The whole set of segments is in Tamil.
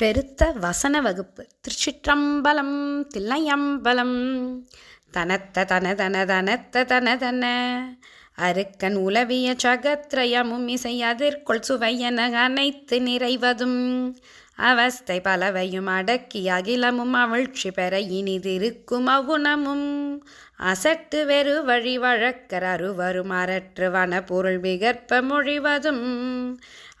பெருத்த வசன வகுப்பு. திருச்சிற்றம்பலம் தில்லையம்பலம். தனத்த தன தன தனத்த தன தன அருக்கன் உலவிய சகத்ரயமும் இசை அதிர்கொள் சுவையென அனைத்து நிறைவதும். அவஸ்தை பலவையும் அடக்கி அகிலமும் அவிழ்ச்சி பெற இனிதிருக்கும் அவுணமும் அசட்டு வெறு வழி வழக்கர் அருவரும் அரற்று வன பொருள் விகற்ப மொழிவதும்.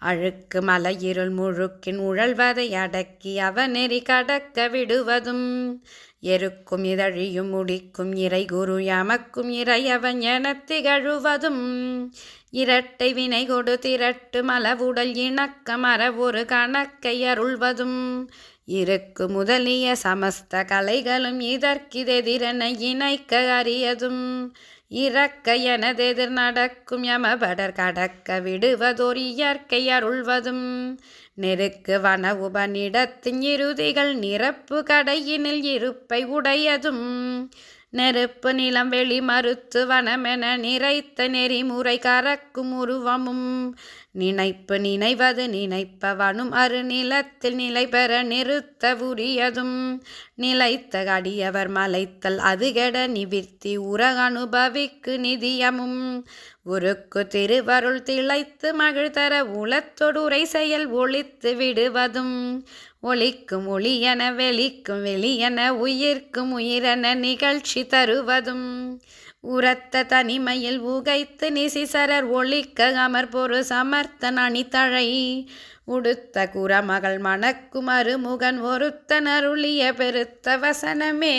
அழுக்கு மலையிருள் முழுக்கின் உழல்வதை அடக்கி அவநெறி கடக்க விடுவதும். எருக்கும் இதழியும் முடிக்கும் இறை குரு எமக்கும் இறையவன் என திகழுவதும். இரட்டை வினை கொடு திரட்டு மலவுடல் இணக்க மரவொரு கணக்கை அருள்வதும். இருக்கு முதலிய சமஸ்த கலைகளும் இதற்கிதெதிரனை இணைக்க அறியதும். இறக்க எனதெதிர் நடக்கும் யமபடர் கடக்க விடுவதோர் இயற்கை அருள்வதும். நெருக்கு வன உபனிடத்தின் இறுதிகள் நிரப்பு கடையினில் இருப்பை உடையதும். நெருப்பு நிலம் வெளி மருத்துவனமென நிறைத்த நெறிமுறை கறக்கும் உருவமும். நினைப்பு நினைவது நினைப்பவனும் அரு நிலத்தில் நிலை பெற நிறுத்த உரியதும். நிலைத்த அடியவர் மலைத்தல் அது கெட நிவிர்த்தி உர அனுபவிக்கு நிதியமும். உருக்கு திருவருள் திளைத்து மகிழ்தர உளத்தொடுரை செயல் ஒழித்து விடுவதும். ஒளிக்கும் ஒளியென வெளிக்கும் வெளியென உயிர்க்கும் உயிரென நிகழ்ச்சி தருவதும். உரத்த தனிமையில் உகைத்து நிசிசரர் ஒளிக்க அமர் பொரு சமர்த்தன் அணித்தழை உடுத்த குரமகள் மணக்குமறு முகன் ஒருத்தன் அருளிய பெருத்த வசனமே.